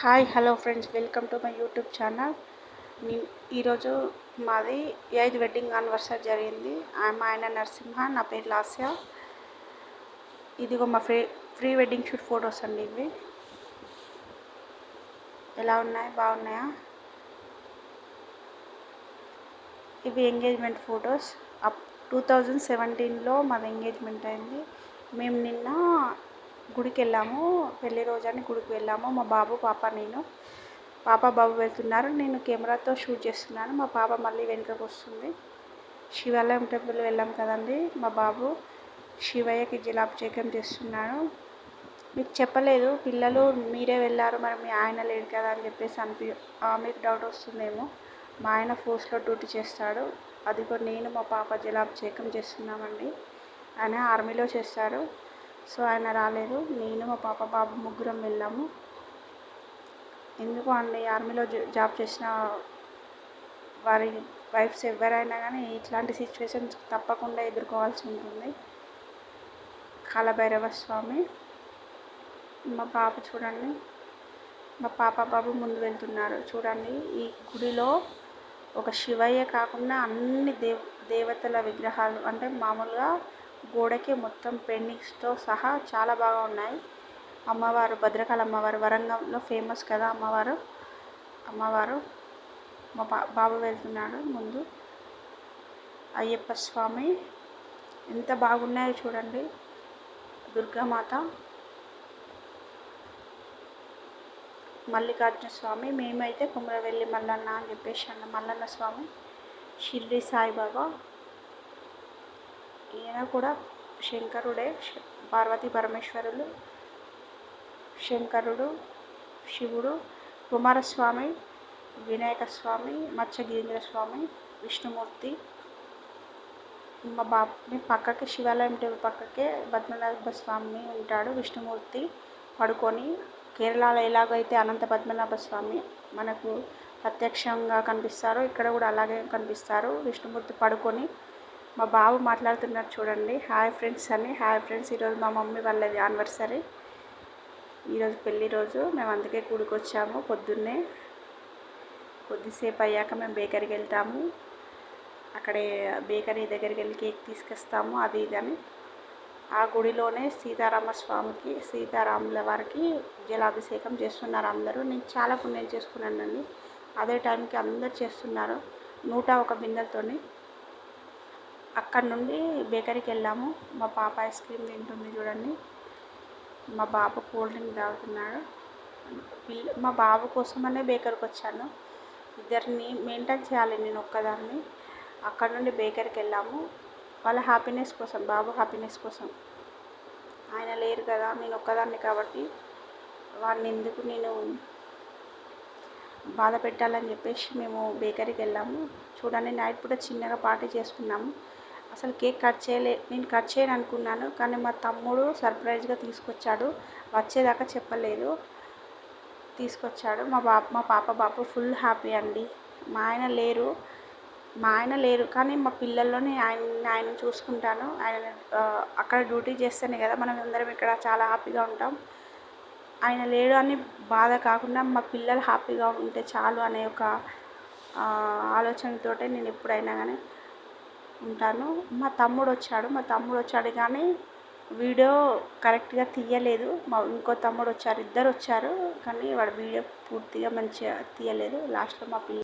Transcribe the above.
Hi hello friends. Welcome to my YouTube channel. ఈరోజు మాది eighth wedding anniversary జరిగింది. మా ఆయన నరసింహ నా పేరు లాస్య. ఇదిగో మా pre pre wedding shoot photos అండి ఇవి. ఎలా ఉన్నాయి? బాగున్నాయా? ఇవి engagement photos. Up two thousand సెవెంటీన్లో మాది ఎంగేజ్మెంట్ అయింది. మేము నిన్న గుడికి వెళ్ళాము పెళ్ళి రోజని గుడికి వెళ్ళాము. మా బాబు పాప నేను. పాప బాబు వెళ్తున్నారు. నేను కెమెరాతో షూట్ చేస్తున్నాను. మా పాప మళ్ళీ వెనుకకు వస్తుంది. శివాలయం టెంపుల్ వెళ్ళాం కదండి. మా బాబు శివయ్యకి జలాభిషేకం చేస్తున్నాను మీకు చెప్పలేదు. పిల్లలు మీరే వెళ్ళారు. మరి మీ ఆయన లేడు కదా అని చెప్పేసి అనిపి మీకు డౌట్ వస్తుందేమో. మా ఆయన ఫోర్స్లో డ్యూటీ చేస్తాడు. అదిగో నేను మా పాప జలాభిషేకం చేస్తున్నామండి. ఆయన ఆర్మీలో చేస్తారు. సో ఆయన రాలేదు. నేను మా పాప బాబు ముగ్గురం వెళ్ళాము. ఎందుకు అండి ఆర్మీలో జాబ్ చేసిన వారి వైఫ్స్ ఎవరైనా కానీ ఇట్లాంటి సిచ్యువేషన్స్ తప్పకుండా ఎదుర్కోవాల్సి ఉంటుంది. కాలభైరవ స్వామి మా పాప చూడండి. మా పాప బాబు ముందు వెళ్తున్నారు. చూడండి ఈ గుడిలో ఒక శివయ్య కాకుండా అన్ని దేవ దేవతల విగ్రహాలు అంటే మామూలుగా గోడకి మొత్తం పెయింటింగ్స్తో సహా చాలా బాగా ఉన్నాయి. అమ్మవారు భద్రకాళి అమ్మవారు వరంగంలో ఫేమస్ కదా అమ్మవారు. అమ్మవారు మా బా బాబు వెళ్తున్నాడు ముందు. అయ్యప్ప స్వామి ఎంత బాగున్నాయో చూడండి. దుర్గామాత మల్లికార్జున స్వామి మేమైతే కుమరవెల్లి మల్లన్న అని చెప్పేసి అన్న మల్లన్న స్వామి షిర్డి సాయిబాబా ఈయన కూడా శంకరుడే పార్వతీ పరమేశ్వరులు శంకరుడు శివుడు కుమారస్వామి వినాయక స్వామి మత్స్యగిరీంద్ర స్వామి విష్ణుమూర్తి. మా బాబు పక్కకి శివాలయం టెంపుల్ పక్కకే పద్మనాభ స్వామి ఉంటాడు విష్ణుమూర్తి పడుకొని. కేరళలో ఎలాగైతే అనంత పద్మనాభ స్వామి మనకు ప్రత్యక్షంగా కనిపిస్తారో ఇక్కడ కూడా అలాగే కనిపిస్తారు. విష్ణుమూర్తి పడుకొని మా బాబు మాట్లాడుతున్నారు చూడండి. హాయ్ ఫ్రెండ్స్ అని. హాయ్ ఫ్రెండ్స్ ఈరోజు మా మమ్మీ వాళ్ళది యానివర్సరీ ఈరోజు పెళ్ళి రోజు. మేము అందుకే గుడికి వచ్చాము పొద్దున్నే. కొద్దిసేపు అయ్యాక మేము బేకరీకి వెళ్తాము. అక్కడే బేకరీ దగ్గరికి వెళ్ళి కేక్ తీసుకొస్తాము అది ఇది అని. ఆ గుడిలోనే సీతారామ స్వామికి సీతారాముల వారికి జలాభిషేకం చేస్తున్నారు అందరూ. నేను చాలా పుణ్యం చేసుకున్నానండి. అదే టైంకి అందరు చేస్తున్నారు నూట ఒక బిందెలతోని. అక్కడ నుండి బేకరీకి వెళ్ళాము. మా పాప ఐస్ క్రీమ్ తింటుంది చూడండి. మా బాబు కూల్ డ్రింక్ తాగుతున్నాడు. పిల్ల మా బాబు కోసమనే బేకరీకి వచ్చాను. ఇద్దరిని మెయింటైన్ చేయాలి నేను ఒక్కదాన్ని. అక్కడ నుండి బేకరీకి వెళ్ళాము. వాళ్ళ హ్యాపీనెస్ కోసం బాబు హ్యాపీనెస్ కోసం. ఆయన లేరు కదా నేను ఒక్కదాన్ని కాబట్టి వాడిని ఎందుకు నేను బాధ పెట్టాలని చెప్పేసి మేము బేకరీకి వెళ్ళాము. చూడండి నైట్ పూట చిన్నగా పార్టీ చేసుకున్నాము. అసలు కేక్ కట్ చేయలే నేను కట్ చేయను అనుకున్నాను కానీ మా తమ్ముడు సర్ప్రైజ్గా తీసుకొచ్చాడు. వచ్చేదాకా చెప్పలేదు. తీసుకొచ్చాడు. మా బాప మా పాప బాబు ఫుల్ హ్యాపీ అండి. మా ఆయన లేరు. మా ఆయన లేరు కానీ మా పిల్లల్లోనే ఆయన ఆయన చూసుకుంటాను. ఆయన అక్కడ డ్యూటీ చేస్తేనే కదా మనం అందరం ఇక్కడ చాలా హ్యాపీగా ఉంటాం. ఆయన లేడు అని బాధ కాకుండా మా పిల్లలు హ్యాపీగా ఉంటే చాలు అనే ఒక ఆలోచనతోటే నేను ఎప్పుడైనా కానీ ఉంటాను. మా తమ్ముడు వచ్చాడు. మా తమ్ముడు వచ్చాడు కానీ వీడియో కరెక్ట్గా తీయలేదు. మా ఇంకో తమ్ముడు వచ్చారు. ఇద్దరు వచ్చారు కానీ వాడు వీడియో పూర్తిగా మంచిగా తీయలేదు. లాస్ట్లో మా పిల్ల